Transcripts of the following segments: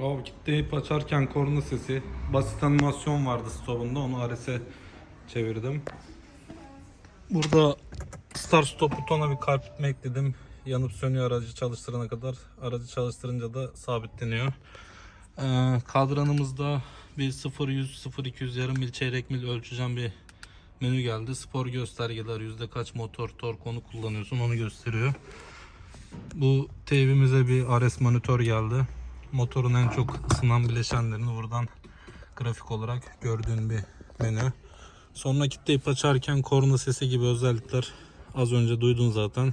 O kitleyip açarken korna sesi. Basit animasyon vardı stopunda onu RS'e çevirdim. Burada start stop butona bir kalp mi ekledim. Yanıp sönüyor aracı çalıştırana kadar. Aracı çalıştırınca da sabitleniyor. Ee, kadranımızda bir 0-100, 0-200 yarım mil, çeyrek mil ölçeceğim bir menü geldi. Spor göstergeler, yüzde kaç motor, tork onu kullanıyorsun onu gösteriyor. Bu teybimize bir RS monitör geldi. Motorun en çok ısınan bileşenlerini buradan grafik olarak gördüğün bir menü. Sonra kitleyip açarken korna sesi gibi özellikler az önce duydun zaten.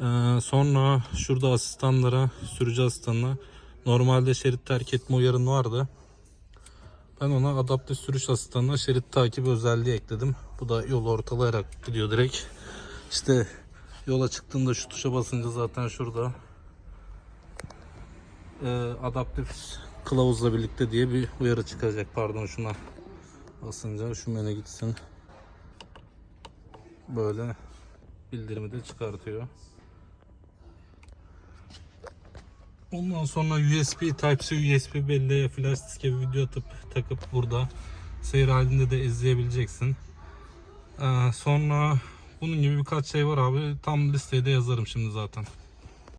Ee, sonra şurada asistanlara, sürücü asistanına normalde şerit terk etme uyarın vardı. Ben ona adaptif sürüş asistanına şerit takibi özelliği ekledim. Bu da yol ortalayarak gidiyor direkt. İşte yola çıktığında şu tuşa basınca zaten şurada e, adaptif kılavuzla birlikte diye bir uyarı çıkacak. Pardon şuna basınca şu menü gitsin. Böyle bildirimi de çıkartıyor. Ondan sonra USB Type-C USB belleğe flash diske bir video atıp takıp burada seyir halinde de izleyebileceksin. Ee, sonra bunun gibi birkaç şey var abi. Tam listeye de yazarım şimdi zaten.